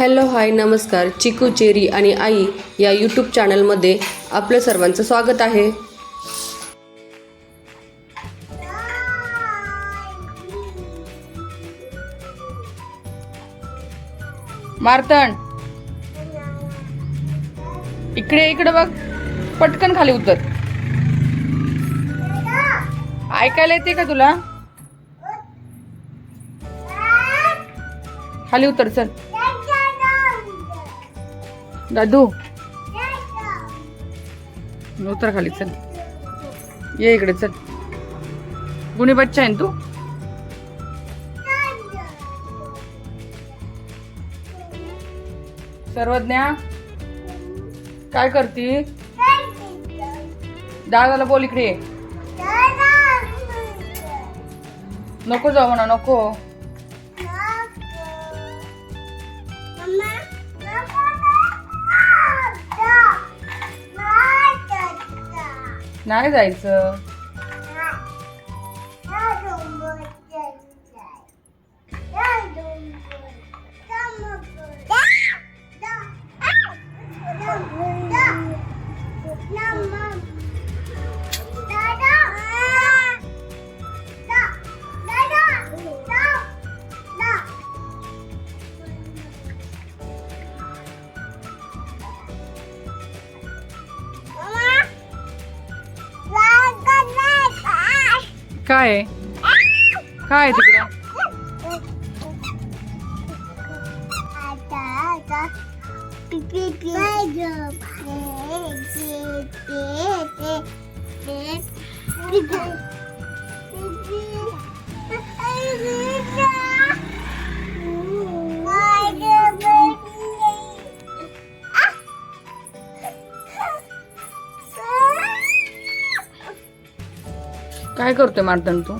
Hello hi नमस्कार. चिकू cherry आणि आई या यूट्यूब चॅनलमध्ये आपलं सर्वांचं स्वागत आहे. मारतण. इकडे इकडे बघ. पटकन खाली उतर. ऐकायला येते का तुला? खाली उतर चल. दादू. उतर खाली चल. ये इकडे चल. गुणी बच्चा आहे तू? सर्वज्ञा काय करती? दादाला बोल इकडे नको जाऊ म्हणा नको. नाही जायचं. काय आहे? काय आहे तिकडं काय करतोय मारतण तू?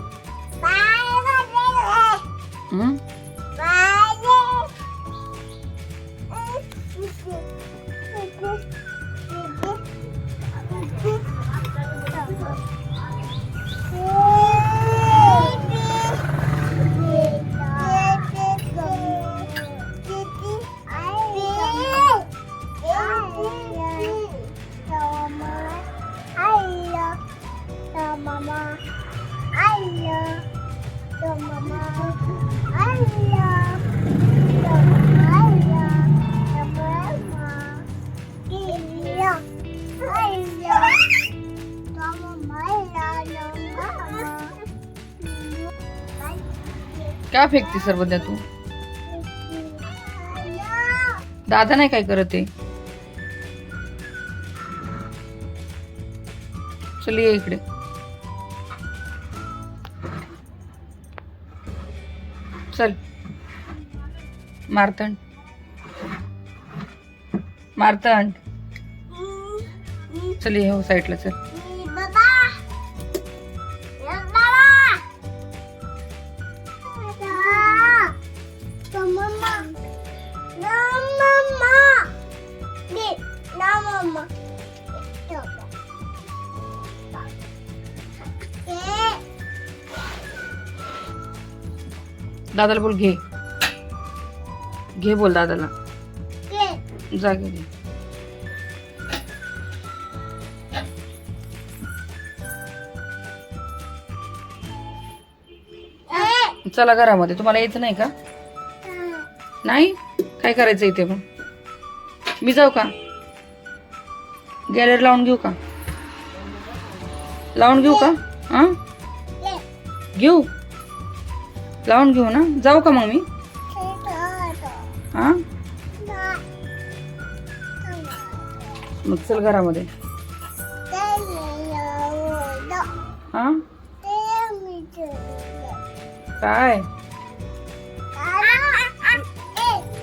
का फेकते सर्वदा तू दादा नाही काय करत आहे? चल ये इकडे. चल. मारतंड. मारतंड. चल ये हो साईडला चल. दादाला बोल घे. घे बोल दादाला. जा घे. चला घरामध्ये. तुम्हाला यायचं नाही का? नाही? काय करायचं इथे मग? मी जाऊ का? गॅलरी लावून घेऊ का? लावून घेऊ का? हा? घेऊ? लावून घेऊ ना? जाऊ का मग मी? हा? मग चल घरामध्ये. हा? काय?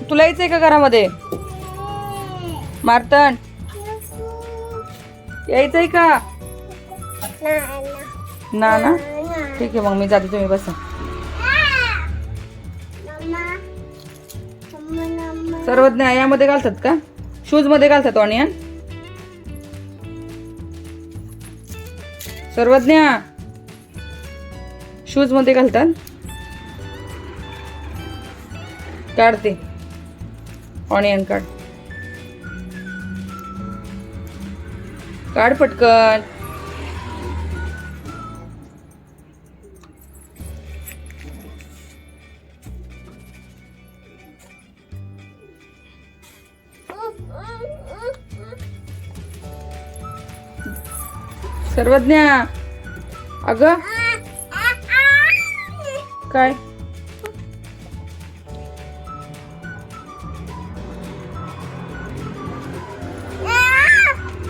तुला यायचंय का घरामध्ये? मारतण यायचंय का? ना ना? ठीक आहे मग मी जाते तुम्ही बसा. सर्वज्ञ यामध्ये घालतात का? शूजमध्ये घालतात ऑनियन सर्वज्ञ. शूजमध्ये घालतात. काढते. ऑनियन काढ. काढ पटकन. सर्वज्ञा. अग. काय?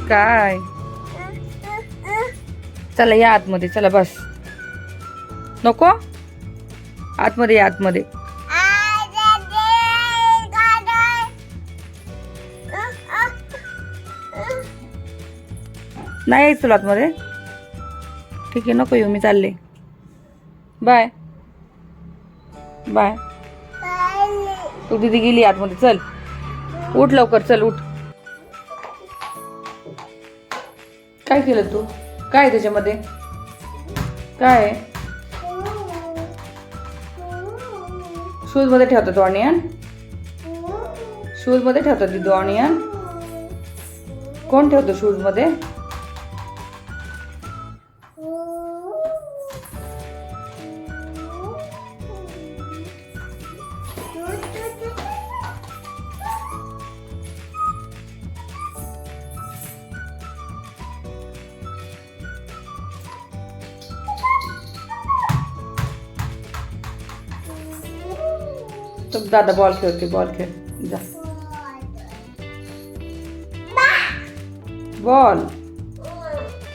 काय? चला या आतमध्ये चला बस. नको? आतमध्ये या आतमध्ये. नाही यायचं तुला आतमध्ये ठीक आहे नको येऊ मी चालले. बाय. बाय. तू दिदी गेली आतमध्ये चल. उठ लवकर चल उठ. काय केलं तू? काय आहे त्याच्यामध्ये? काय आहे? शूजमध्ये ठेवतो तो ऑनियन शूजमध्ये ठेवतो दिदू ऑनियन कोण ठेवतो शूजमध्ये दादा बॉल खेळते बॉल खेळ जा बॉल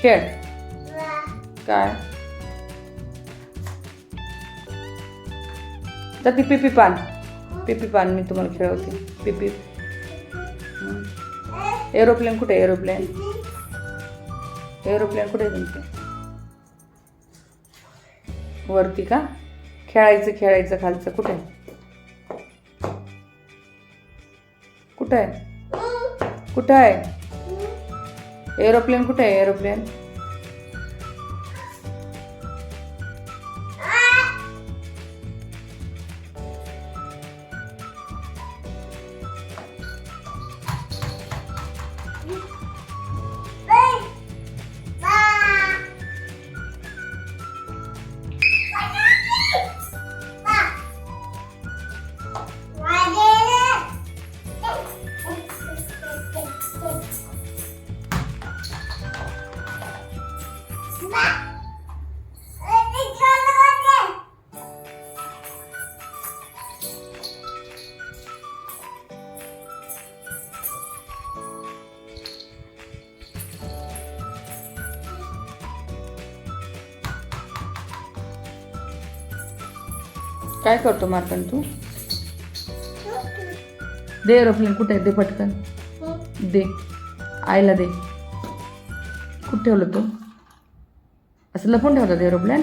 खेळ काय जा ती पिपी पान पिपी पान मी तुम्हाला खेळवते पिपी एरोप्लेन कुठे एरोप्लेन एरोप्लेन कुठे आहे तुमचं वरती का खेळायचं खेळायचं खालचं कुठे कुठं आहे? कुठं आहे? एरोप्लेन कुठे आहे? एरोप्लेन काय करतो मार्कन तू? दे एरोप्लेन कुठे आहे? दे पटकन. दे. आईला दे. कुठे ठेवलं तू? असं लपून ठेवतात एरोप्लेन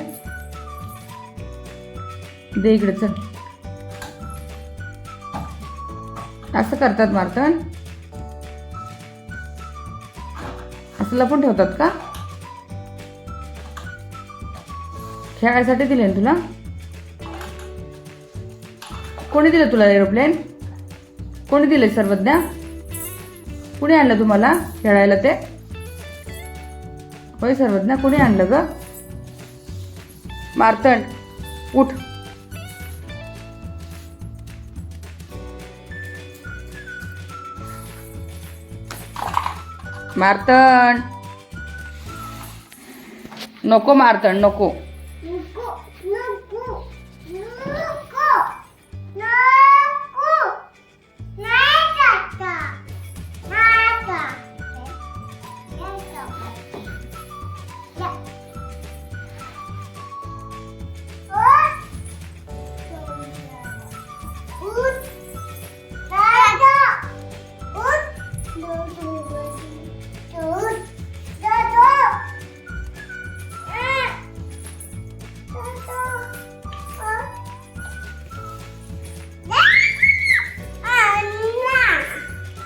दे इकडे चल. असं करतात मार्कन? असं लपून ठेवतात का? खेळायसाठी दिले ना तुला? कोणी दिलं तुला एरोप्लेन कोणी दिले सर्वज्ञा? कुणी आणलं तुम्हाला खेळायला ते? होय सर्वज्ञा कुणी आणलं ग? मार्तंड उठ. मार्तंड नको मार्तंड नको.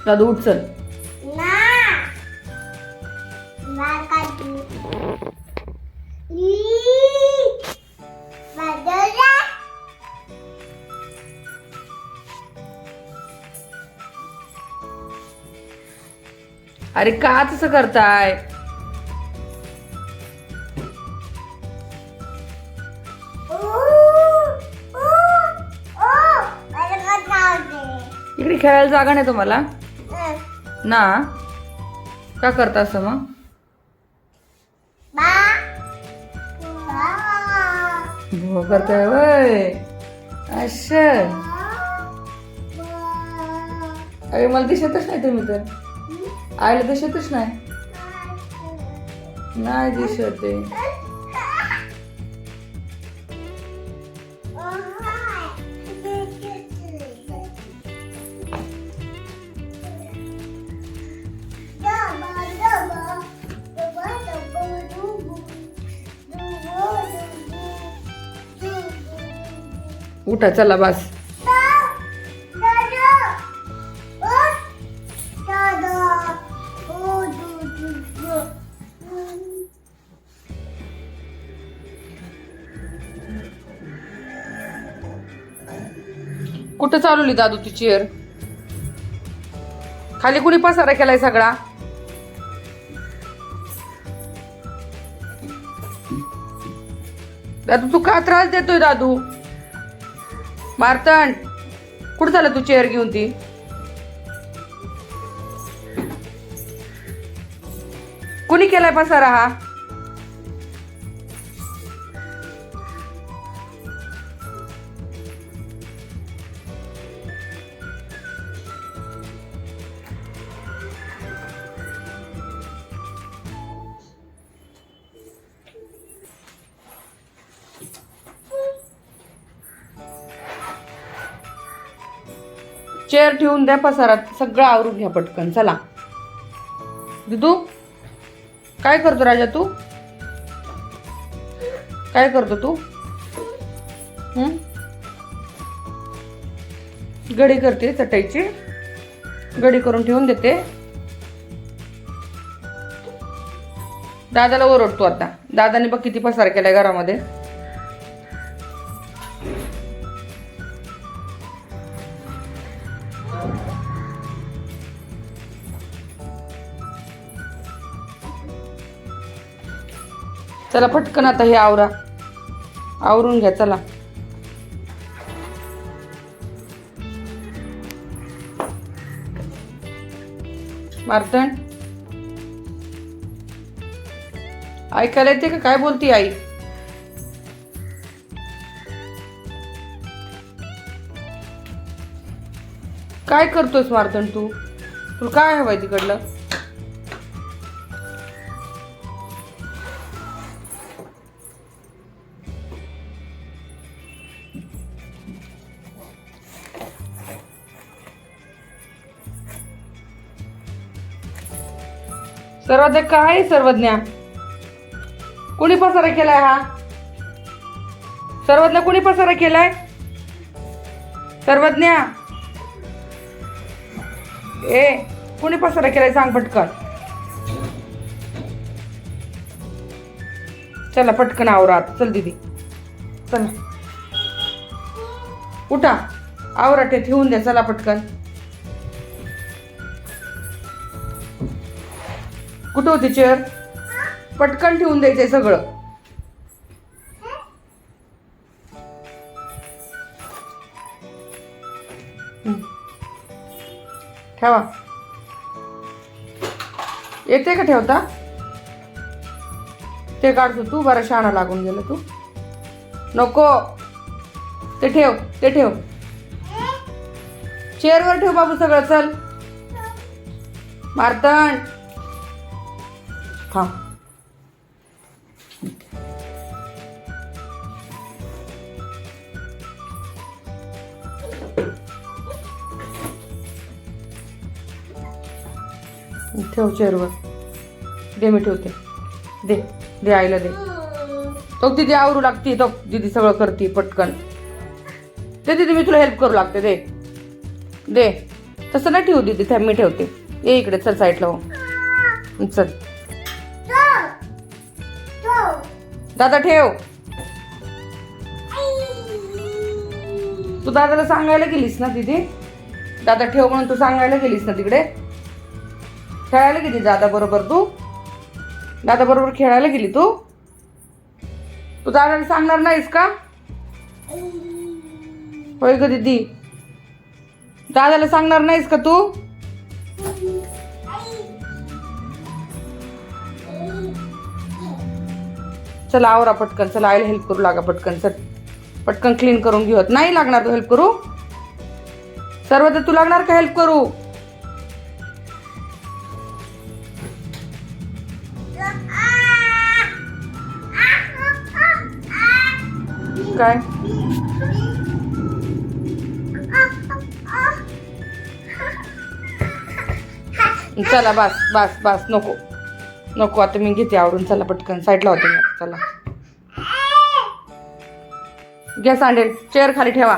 दादू उठ चल. अरे का तसं करताय. इकडे खेळायला जागा नाही तुम्हाला. ना? का करता असं मग? करताय वय. बा. अरे मला दिसतच नाही तुम्ही तर. आईला दिसतच नाही. नाही दिसत आहे. उठा चला बस. कुठं चालवली दादू ती चेअर खाली कुणी पसारा केलाय सगळा? दादू तू का त्रास देतोय दादू? मार्तन कुठं झालं तू चेअर घेऊन ती? कुणी केलाय पसारा हा? चेअर ठेवून द्या पसारात. सगळं आवरून घ्या पटकन. चला. दिदू काय करतो राजा तू? काय करतो तू? गडी करते चटाईची. गडी करून ठेवून देते. दादाला ओरडतो आता. दादाने बघ किती पसार केलाय घरामध्ये. चला पटकन आता हे आवरा. आवरून घ्या चला. मार्तण ऐकायला येते का? काय बोलती आई? काय करतोस मार्तण तू? तुला काय हवंय तिकडलं? सर्वज्ञ काय आहे सर्वज्ञा? कुणी पसारा केलाय हा? सर्वज्ञ कुणी पसारा केलाय? सर्वज्ञ? ए कुणी पसारा केलाय सांग पटकन. चला पटकन आवरा चल दीदी. चला. उठा. आवराटे ठेवून द्या. चला पटकन. कुठं होती चेअर पटकन ठेवून द्यायचंय सगळं. ठेवा. येते का ठेवता? ते काढतो तू बरं शाणा लागून गेलं तू. नको. ते ठेव ते ठेव. चेअरवर ठेव बाबू सगळं चल. मारतण थांब ठेव चेअरवर. दे मी ठेवते. दे. दे आईला दे. तो दिदी आवरू लागते तो दिदी सगळं करते पटकन. दे दिदी मी तुला हेल्प करू लागते दे. दे. तसं नाही ठेवू दिदी थांब मी ठेवते. ये इकडे चल साईडला हो. चल. दादा ठेव. तू दादाला सांगायला गेलीस ना तिथे दादा ठेव म्हणून तू सांगायला गेलीस ना तिकडे? खेळायला गेली दादा बरोबर तू? दादा बरोबर खेळायला गेली तू? तू दादाला सांगणार नाहीस का? होय ग दीदी. दादाला सांगणार नाहीस का तू? चला आवरा पटकन चला आईला हेल्प करू लागा पटकन चल. पटकन क्लीन करून घेऊयात. नाही लागणार तू हेल्प करू? सर्व तर तू लागणार का हेल्प करू? काय? चला बस बस बस नको. नको आता मी घेते आवरून. चला पटकन. साईडला होते मी चला. घ्या सांडेल. चेअर खाली ठेवा.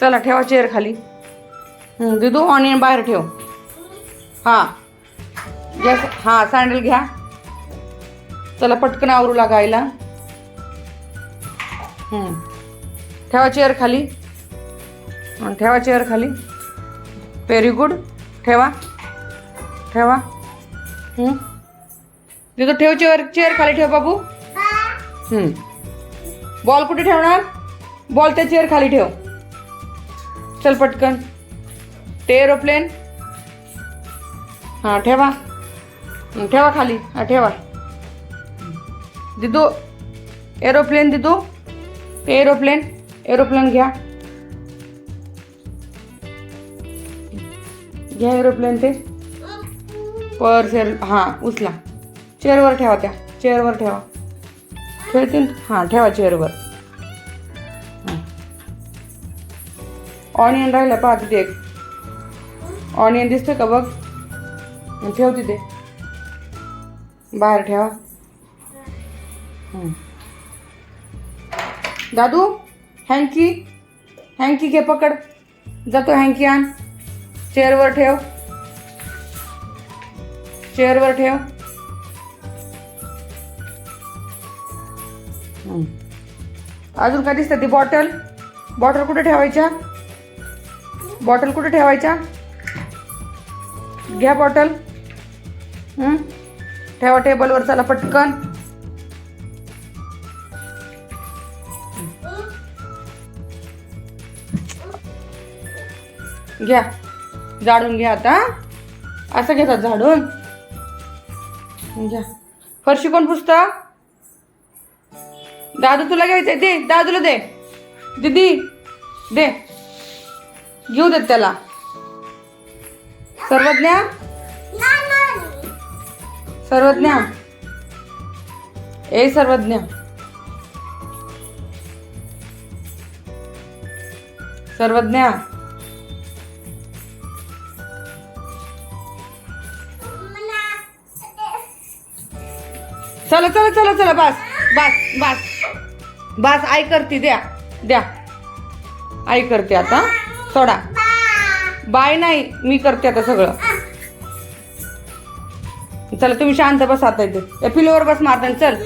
चला ठेवा चेअर खाली. दिदू ऑनियन बाहेर ठेव. हां. घ्या हां सँडल घ्या. चला पटकन आवरू लागायला. ठेवा चेअर खाली. ठेवा चेअर खाली. व्हेरी गुड ठेवा. ठेवा. हं. तिथं ठेव चेअर चेअर खाली ठेव बाबू. बॉल कुठे ठेवणार? बॉल त्या चेअर खाली ठेव. चल पटकन. ते एरोप्लेन हां ठेवा. ठेवा खाली. हां ठेवा. दिदू एरोप्लेन दिदू. ते एरोप्लेन एरोप्लेन घ्या. घ्या एरोप्लेन ते. पर्स हां उचला. चेअरवर ठेवा त्या. चेअरवर ठेवा. खेळतील? हां ठेवा चेअरवर ऑनियन राहिलं पहा तिथे एक. ऑनियन दिसतं का बघ? ठेव तिथे. बाहेर ठेवा. दादू हँकी हँकी घे पकड. जातो हँकी आण. चेअरवर ठेव. चेअरवर ठेव. अजून काय दिसतं? ती बॉटल बॉटल कुठे ठेवायच्या? बॉटल कुठे ठेवायच्या? घ्या बॉटल ठेवा टेबलवर चला पटकन. घ्या. झाडून घ्या आता. असं घेतात झाडून. घ्या. फरशी कोण पुसतं? दादू तुला घ्यायचंय दे दादूला दे. दीदी दे. घेऊ देत त्याला. सर्वज्ञा? सर्वज्ञा? ए सर्वज्ञा. सर्वज्ञा? चला चला चला चला बस बस बस. बस आई करते द्या. द्या. आई करते आता. सोडा. बाय नाही मी करते आता सगळं. चला तुम्ही शांत बस आता इथे. या पिलोवर बस मारताना चल.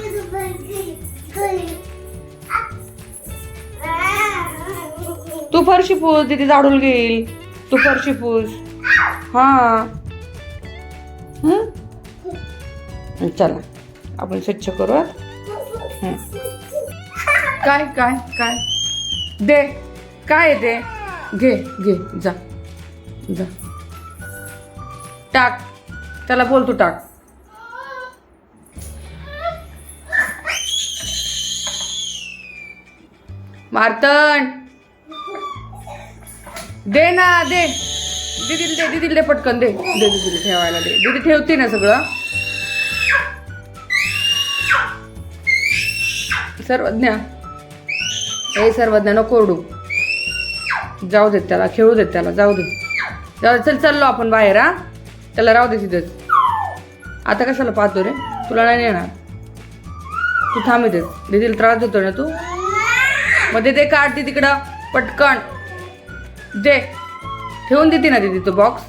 तू फरशी पूस तिथे झाडून घेईल. तू फरशी पूस हा? चला. आपण स्वच्छ करूयात. हं. काय काय काय? दे. काय दे? घे घे जा. जा. टाक. त्याला बोल तू टाक. मार्तन. दे ना दे. दिदील दे दिदील दे पटकन. दे दे दीदीला ठेवायला दे. दिदी ठेवते ना सगळं. सर्वज्ञा हे सर्वज्ञा नको जाऊ देत त्याला खेळू देत त्याला जाऊ दे जाऊ चल चाललो आपण बाहेर हा. त्याला राहू दे तिथेच. आता कशाला पाहतो रे? तुला नाही येणार तू थांब इथेच दीदीला त्रास देतो ना तू? मग दे दे काढ ती तिकडं. पटकन. दे. ठेवून देते ना दीदी तो बॉक्स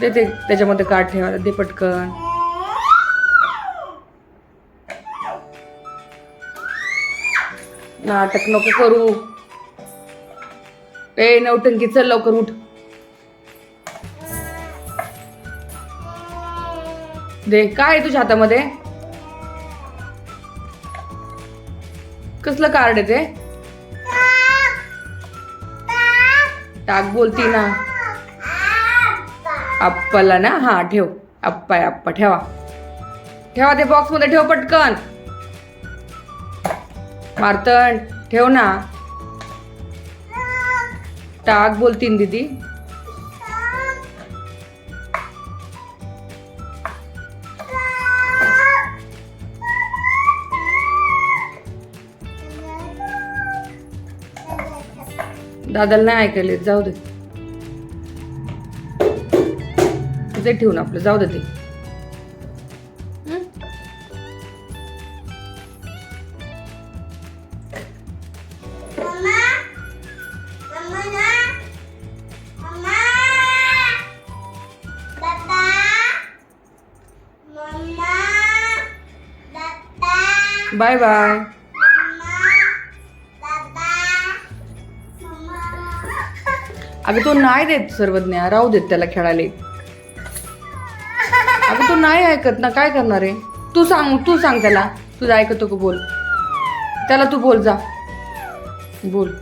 देते त्याच्यामध्ये कार्ड ठेवायला. दे पटकन. नाटक नको करू. ए नवटंकी चल लवकर उठ. दे काय आहे तुझ्या हातामध्ये? कसलं कार्ड आहे ते? टाक बोलती ना. आप्पाला ना? हा ठेव. आप्पा आप्पा ठेवा. ठेवा ते बॉक्समध्ये ठेव पटकन. मारतण ठेव ना. टाक बोलतीन दीदी. दादाला नाही ऐकायला जाऊ दे. ते ठेवून आपलं. जाऊ दे ते. बाय बाय अगं तो नाही देत सर्वज्ञ. राहू देत त्याला खेळायला. अगं तो नाही ऐकत ना. काय करणार आहे? तू सांग तू सांग त्याला. तुझं ऐकतो का बोल? त्याला तू बोल जा. बोल.